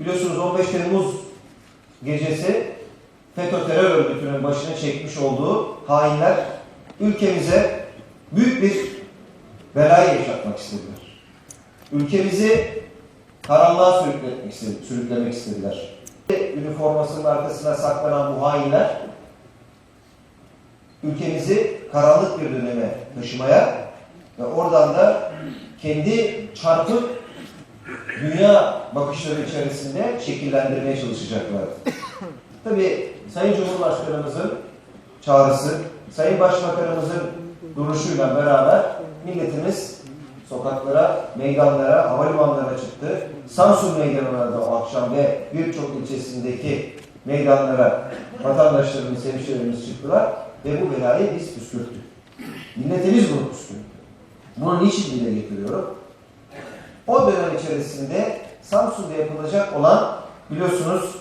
Biliyorsunuz 15 Temmuz gecesi FETÖ terör örgütünün başını çekmiş olduğu hainler ülkemize büyük bir belayı yaşatmak istediler. Ülkemizi karanlığa sürüklemek. Sürüklemek istediler. Üniformasının arkasına saklanan bu hainler ülkemizi karanlık bir döneme taşımaya ve oradan da kendi çarpık dünya bakışları içerisinde şekillendirmeye çalışacaklar. Tabii Sayın Cumhurbaşkanımızın çağrısı, Sayın Başbakanımızın duruşuyla beraber milletimiz sokaklara, meydanlara, havalimanlarına çıktı. Samsun meydanına da o akşam ve birçok ilçesindeki meydanlara vatandaşlarımız, hemşehrilerimiz çıktılar ve bu belayı biz püskürttük. Milletimiz bunu püskürttü. Bunu niçin dile getiriyorum? O dönem içerisinde Samsun'da yapılacak olan biliyorsunuz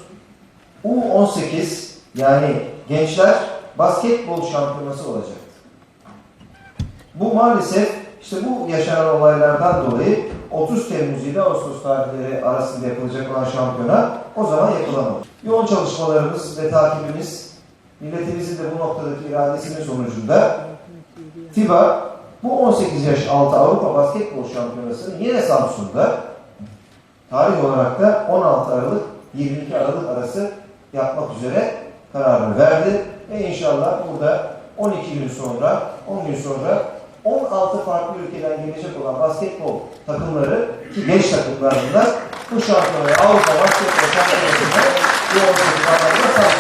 U18 yani gençler basketbol şampiyonası olacaktı. Bu maalesef işte bu yaşanan olaylardan dolayı 30 Temmuz ile Ağustos tarihleri arasında yapılacak olan şampiyona o zaman yapılamadı. Yoğun çalışmalarımız ve takibimiz milletimizin de bu noktadaki iradesinin sonucunda FIBA bu 18 yaş altı Avrupa Basketbol Şampiyonası'nı yine Samsun'da tarih olarak da 16 Aralık 22 Aralık arası yapmak üzere kararını verdi. Ve inşallah burada 12 gün sonra, 10 gün sonra 16 farklı ülkeden gelecek olan basketbol takımları ki genç takımlarında bu şampiyonayı Avrupa Basketbol Şampiyonası'nda bu 18 Aralık'ta.